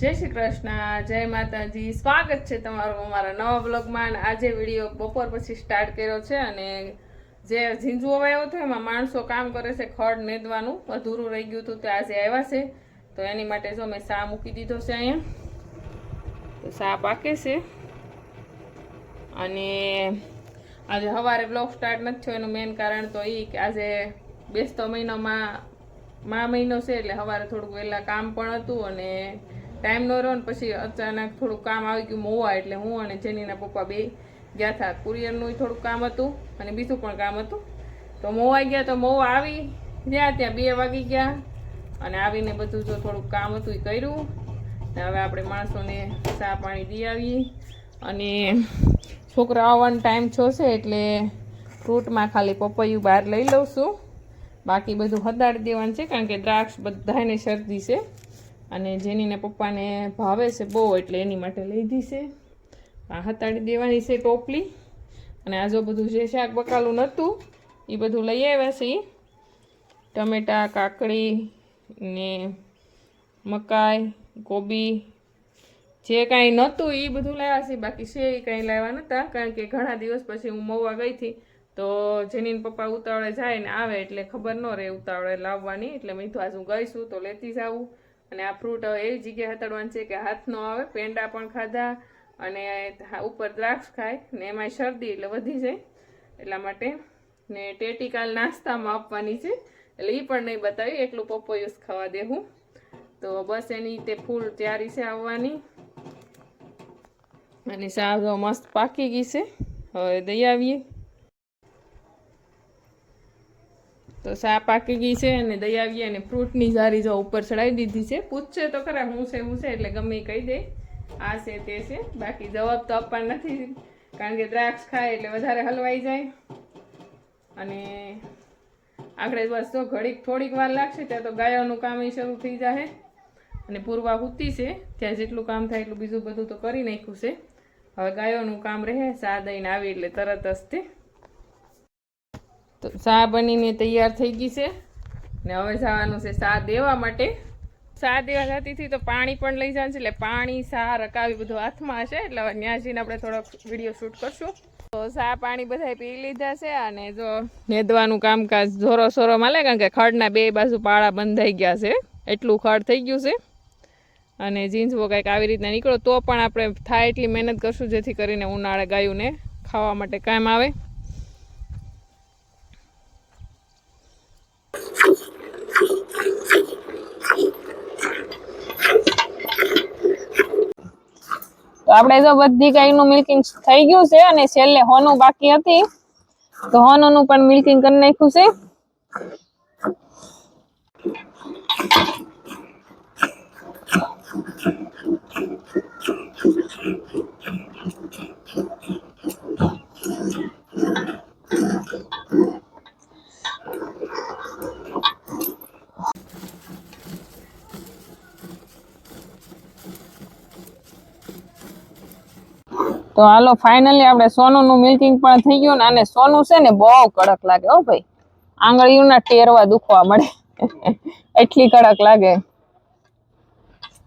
જય શ્રી કૃષ્ણ, જય માતાજી. સ્વાગત છે તમારું અમારા નવા બ્લોગમાં આજે વીડિયો બપોર પછી સ્ટાર્ટ કર્યો છે અને જે ઝીંઝુઓ આવ્યો હતો એમાં માણસો કામ કરે છે, ખડ નેદવાનું. અધૂરું રહી ગયું હતું, તે આજે આવ્યા છે. તો એની માટે જો મેં સા મૂકી દીધો છે અહીંયા. તો સા પાકે છે. અને આજે સવારે બ્લોગ સ્ટાર્ટ નથી થયો, એનું મેઇન કારણ તો એ કે આજે બેસતો મહિનામાં મા મહિનો છે, એટલે સવારે થોડુંક વહેલા કામ પણ હતું અને ટાઈમ ન રહ્યો ને પછી અચાનક થોડું કામ આવી ગયું મોવા એટલે હું અને જેનીના પપ્પા બે ગયા હતા કુરિયરનું થોડું કામ હતું અને બીજું પણ કામ હતું. તો મોવા ગયા તો મોવા આવી ગયા ત્યાં બે વાગી ગયા અને આવીને બધું જો થોડુંક કામ હતું એ કર્યું. ને હવે આપણે માણસોને ચા પાણી દઈ આવીએ. અને છોકરા આવવાનો ટાઈમ છો એટલે ફ્રૂટમાં ખાલી પપૈયું બહાર લઈ લઉં છું. બાકી બધું હદાડી દેવાનું છે કારણ કે દ્રાક્ષ બધાને શરદી છે. અને જેનીને પપ્પાને ભાવે છે બહુ, એટલે એની માટે લીધી છે. આ હતાડી દેવાની છે ટોપલી. અને આ જો બધું જે શાક બકાલું નહોતું એ બધું લઈ આવ્યા છે. ટમેટા, કાકડી ને મકાઈ, કોબી, જે કાંઈ નહોતું એ બધું લાવ્યા છે. બાકી છે એ કાંઈ લાવ્યા નહોતા કારણ કે ઘણા દિવસ પછી હું મહુવા ગઈ હતી, તો જેનીન પપ્પા ઉતાવળે જાય ને આવે એટલે ખબર ન રહે ઉતાવળે લાવવાની. એટલે મેં આજ હું ગઈ તો લેતી જ આવું અને આ ફ્રૂટ એવી જગ્યાએ હતડવાનું છે કે હાથ ન આવે, પેંડા પણ ખાધા અને ઉપર દ્રાક્ષ ખાય ને એમાંય શરદી એટલે વધી જાય. એટલા માટે ને ટેટી કાલ નાસ્તામાં આપવાની છે. એટલે એ પણ નહીં બતાવી, એટલું પપૈયું ખાવા દેવું તો બસ એની તે ફૂલ તૈયારી છે આવવાની. અને સાવ મસ્ત પાકી ગઈ છે. હવે દઈ આવીએ. તો સા પાકી ગઈ છે અને દઈ આવી અને ફ્રૂટની જારી જો ઉપર ચડાવી દીધી છે. પૂછશે તો ખરા હું છે હું છે એટલે ગમે કહી દે. આ છે, તે છે. બાકી જવાબ તો આપવાનો નથી, કારણ કે દ્રાક્ષ ખાય એટલે વધારે હલવાઈ જાય. અને આગળ બસ તો ઘડીક થોડીક વાર લાગશે, ત્યાં તો ગાયોનું કામ એ શરૂ થઈ જાય અને પૂર્વા હુતી છે, ત્યાં જેટલું કામ થાય એટલું બીજું બધું તો કરી નાખ્યું છે. હવે ગાયોનું કામ રહે સા દઈને આવી એટલે તરત જ તે તો સા બનીને તૈયાર થઈ ગઈ છે. ને હવે જવાનું છે સા દેવા માટે. સા દેવા જતી હતી તો પાણી પણ લઈ જવાનું છે. એટલે પાણી સા રકાવી બધું હાથમાં હશે. એટલે હવે જઈને આપણે થોડોક વીડિયો શૂટ કરશું. તો સા પાણી બધાય પી લીધા છે અને જો નેદવાનું કામકાજ જોરો સોરો માલે કારણ કે ખડના બે બાજુ પાળા બંધાઈ ગયા છે. એટલું ખડ થઈ ગયું છે. અને જીન્સવો કંઈક આવી રીતના નીકળો તો પણ આપણે થાય એટલી મહેનત કરશું જેથી કરીને ઉનાળે ગાયુંને ખાવા માટે કામ આવે. તો આપણે જો બધી ગાયનું મિલ્કિંગ થઈ ગયું છે અને છેલ્લે હોનું બાકી હતી, તો હોનું પણ મિલ્કિંગ કરી નાખ્યું છે. તો હાલો ફાઇનલી આપણે સોનુનું મિલ્કિંગ પણ થઈ ગયું ને, અને સોનું છે ને બહુ કડક લાગે, હો ભાઈ. આંગળીઓના ટેરવા દુખવા મળે. એટલી કડક લાગે.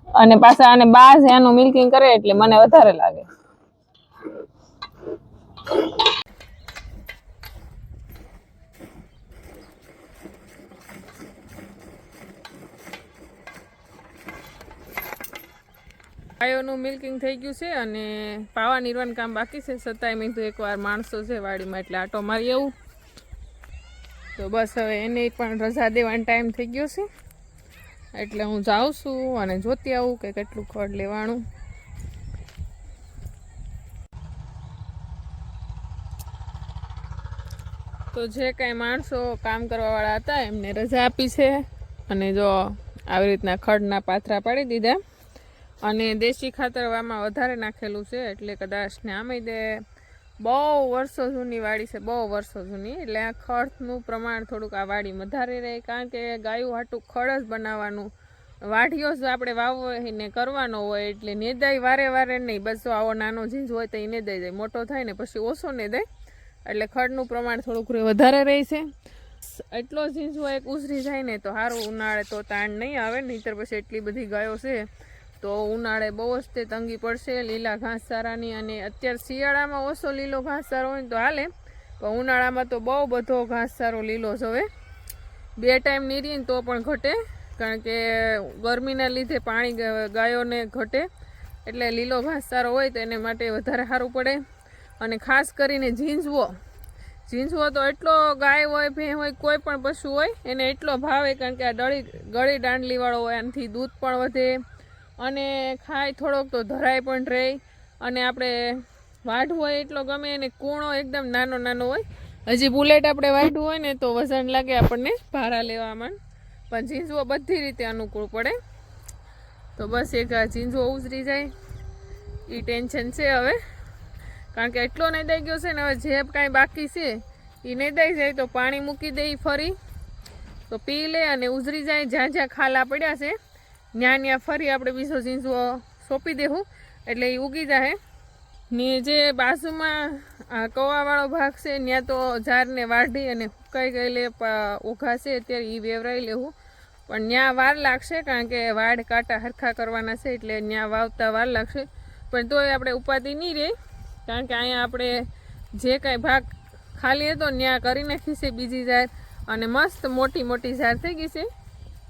અને પાછા આને બાસ એનું મિલ્કિંગ કરે એટલે મને વધારે લાગે. ગાયોનું મિલ્કિંગ થઈ ગયું છે અને પાવા નિર્વાણ કામ બાકી છે. છતાંય મેં તો એકવાર માણસો છે વાડીમાં, એટલે આટો મારી આવું તો બસ હવે એને પણ રજા દેવાનો ટાઈમ થઈ ગયો છે. એટલે હું જાઉં છું અને જોતી આવું કે કેટલું ખડ લેવાનું. તો જે કાંઈ માણસો કામ કરવાવાળા હતા, એમને રજા આપી છે. અને જો આવી રીતના ખડના પાથરા પાડી દીધા. અને દેશી ખાતર આમાં વધારે નાખેલું છે એટલે કદાચ ને આમે દે. બહુ વર્ષો જૂની વાડી છે, બહુ વર્ષો જૂની. એટલે આ ખડનું પ્રમાણ થોડુંક આ વાડી વધારે રહે, કારણ કે ગાયું હાટું ખડ જ બનાવવાનું. વાઢીઓ જ આપણે વાવીને કરવાનો હોય, એટલે નેદાય વારે વારે નહીં. બસ જો આવો નાનો જીંજ હોય તો એ નેદાઈ જાય. મોટો થાય ને પછી ઓછો નેદાય. એટલે ખડનું પ્રમાણ થોડુંક વધારે રહે છે. એટલો ઝીંઝવો એક ઉસરી જાય ને તો સારું ઉનાળે તો તાણ નહીં આવે, નહીંતર પછી એટલી બધી ગાયો છે. તો ઉનાળે બહુ જ તે તંગી પડશે, લીલા ઘાસચારાની અને અત્યારે શિયાળામાં ઓછો લીલો ઘાસચારો હોય તો હાલે. પણ ઉનાળામાં તો બહુ બધો ઘાસચારો લીલો જ હવે. બે ટાઈમ નીરીને તો પણ ઘટે, કારણ કે ગરમીના લીધે પાણી ગાયોને ઘટે. એટલે લીલો ઘાસચારો હોય તો એને માટે વધારે સારું પડે. અને ખાસ કરીને ઝીંઝવો. ઝીંઝવો તો એટલો ગાય હોય ભેં હોય, કોઈ પણ પશુ હોય, એને એટલો ભાવે કારણ કે આ ડળી ગળી દાંડલીવાળો હોય એનાથી દૂધ પણ વધે. અને ખાય થોડોક તો ધરાય પણ રહે. અને આપણે વાઢવું હોય એટલો ગમે અને કૂણો એકદમ નાનો નાનો હોય. હજી બુલેટ આપણે વાઢવું હોય ને તો વજન લાગે આપણને ભારા લેવામાં. પણ ઝીંઝવો બધી રીતે અનુકૂળ પડે. તો બસ એક ઝીંઝવો ઉતરી જાય. એ ટેન્શન છે હવે. કારણ કે એટલો નહીં ગયો છે ને હવે જે કાંઈ બાકી છે એ નહીં જાય તો પાણી મૂકી દે ફરી. તો પી લે અને ઉઝરી જાય. જ્યાં જ્યાં ખાલા પડ્યા છે ત્યાં ત્યાં ફરી આપણે બીજો ઝીંઝવો સોંપી દેવું એટલે એ ઉગી જાય ને જે બાજુમાં કવાવાળો ભાગ છે ત્યાં તો ઝાડને વાઢી અને સુકાઈ ગયેલે ઉઘાશે ઉઘા અત્યારે એ વેવરાઈ લેવું પણ ત્યાં વાર લાગશે, કારણ કે વાડ કાંટા હરખા કરવાના છે, એટલે ત્યાં વાવતા વાર લાગશે. પણ તોય આપણે ઉપાધિ નહીં રહે કારણ કે અહીંયા આપણે જે કાંઈ ભાગ ખાલી હતો ત્યાં કરી નાખી છે બીજી ઝાડ. અને મસ્ત મોટી મોટી ઝાડ થઈ ગઈ છે.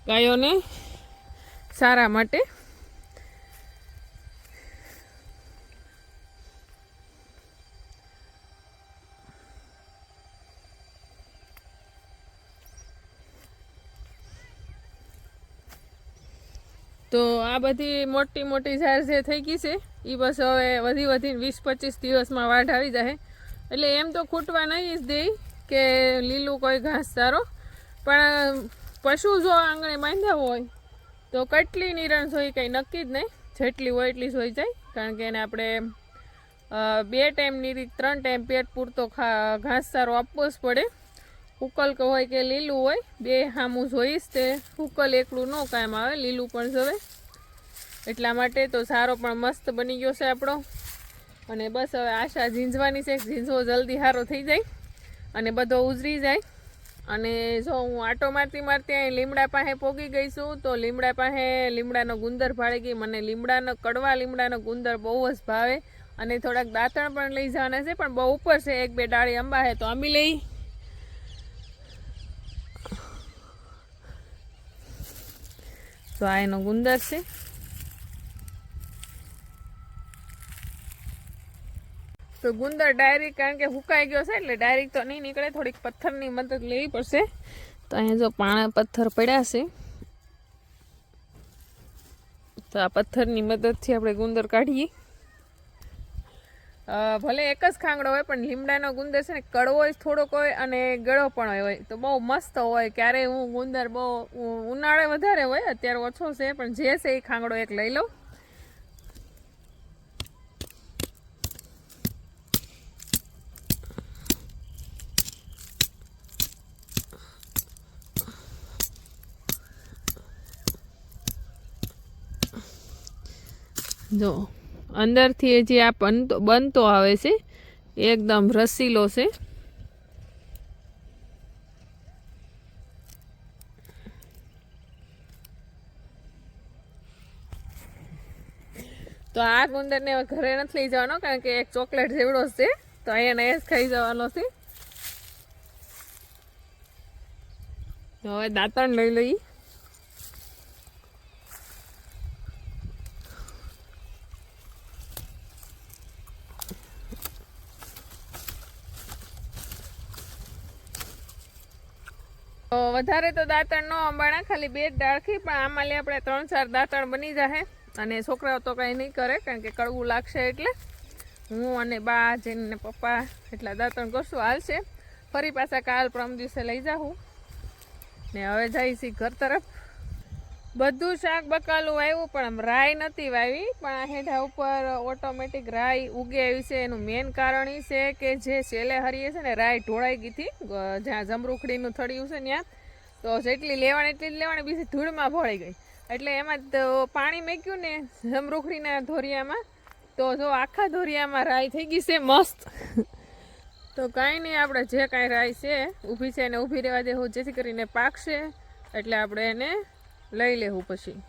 ગાયોને સારા માટે. તો આ બધી મોટી મોટી ઝાડ જે થઈ ગઈ છે એ બસ હવે વધી વધીને વીસ પચીસ દિવસમાં વાઢ આવી જાય એટલે એમ તો ખૂટવા નહીં જ દે કે લીલું કોઈ ઘાસ સારો. પણ પશુ જો આંગણે બાંધ્યા હોય તો કેટલી નિરણ સોઈ કંઈ નક્કી જ નહીં. જેટલી હોય એટલી સોઈ જાય. કારણ કે એને આપણે બે ટાઈમની રીત, ત્રણ ટાઈમ પેટ પૂરતો ઘાસચારો આપવો જ પડે. ઉકલ હોય કે લીલું હોય, બે હામું જોઈશ તે ઉકલ એકલું ન કામ આવે, લીલું પણ જવે. એટલા માટે તો સારો પણ મસ્ત બની ગયો છે આપણો. અને બસ હવે આશા ઝીંઝવાની છે ઝીંઝવો જલ્દી સારો થઈ જાય અને બધો ઉજરી જાય. અને જો હું આટો મારતી મારતી અહીં લીમડા પાસે પોગી ગઈ છું, તો લીમડા પાસે લીમડાનો ગુંદર ભાળી ગઈ. મને લીમડાનો, કડવા લીમડાનો ગુંદર બહુ જ ભાવે. અને થોડાક દાંતણ પણ લઈ જવાના છે, પણ બહુ ઉપર છે. એક બે ડાળી અંબા છે, તો આંબી લઈ. તો આ એનો ગુંદર છે. તો ગુંદર ડાયરેક્ટ કારણ કે હુકાઈ ગયો છે એટલે ડાયરેક્ટ તો નહીં નીકળે, થોડીક પથ્થરની મદદ લેવી પડશે. તો અહીંયા જો પાણા પથ્થર પડ્યા છે. તો આ પથ્થરની મદદથી આપણે ગુંદર કાઢીએ. ભલે એક જ ખાંગડો હોય, પણ લીમડાનો ગુંદર છે ને, કડવો જ થોડોક હોય અને ગળો પણ હોય. તો બહુ મસ્ત હોય. ક્યારે હું ગુંદર બહુ ઉનાળે વધારે હોય, અત્યારે ઓછો છે, પણ જે છે એ ખાંગડો એક લઈ લઉં. જો, અંદરથી જે આ બનતો બનતો આવે છે એકદમ રસીલો છે. તો આ ગુંદરને ઘરે નથી લઈ જવાનો, કારણ કે એક ચોકલેટ જેવડો છે. તો અહીંયા એ જ ખાઈ જવાનો છે. હવે દાંતણ લઈ લઈ વધારે તો દાંતણ ન અંબાણા, ખાલી બે ડાળખી પણ આમાં લે આપણે ત્રણ ચાર દાંતણ બની જશે અને છોકરાઓ તો કંઈ નહીં કરે, કારણ કે કડવું લાગશે એટલે. હું અને બા, જેને પપ્પા એટલા દાંતણ કરશું હાલશે. ફરી પાછા કાલ પ્રમ દિવસે લઈ જાઉં ને હવે જઈશી ઘર તરફ. બધું શાક બકાલું વાવ્યું પણ આમ રાઈ નથી વાવી પણ આ હેઠા ઉપર ઓટોમેટિક રાઈ ઉગે આવી છે. એનું મેઇન કારણ એ છે કે જે સેલે હરીએ છે ને, રાઈ ઢોળાઈ ગઈ હતી. જ્યાં જમરૂખડીનું થળિયું છે ત્યાં તો જેટલી લેવાની એટલી જ લેવાની બીજી ધૂળમાં ભળી ગઈ. એટલે એમાં તો પાણી મેક્યું ને જમરૂખડીના ધોરિયામાં. તો જો આખા ધોરિયામાં રાઈ થઈ ગઈ છે મસ્ત. તો કાંઈ નહીં, આપણે જે કાંઈ રાઈ છે, ઊભી છે એને ઊભી રહેવા દેવું જેથી કરીને પાકશે. એટલે આપણે એને લઈ લેવું પછી.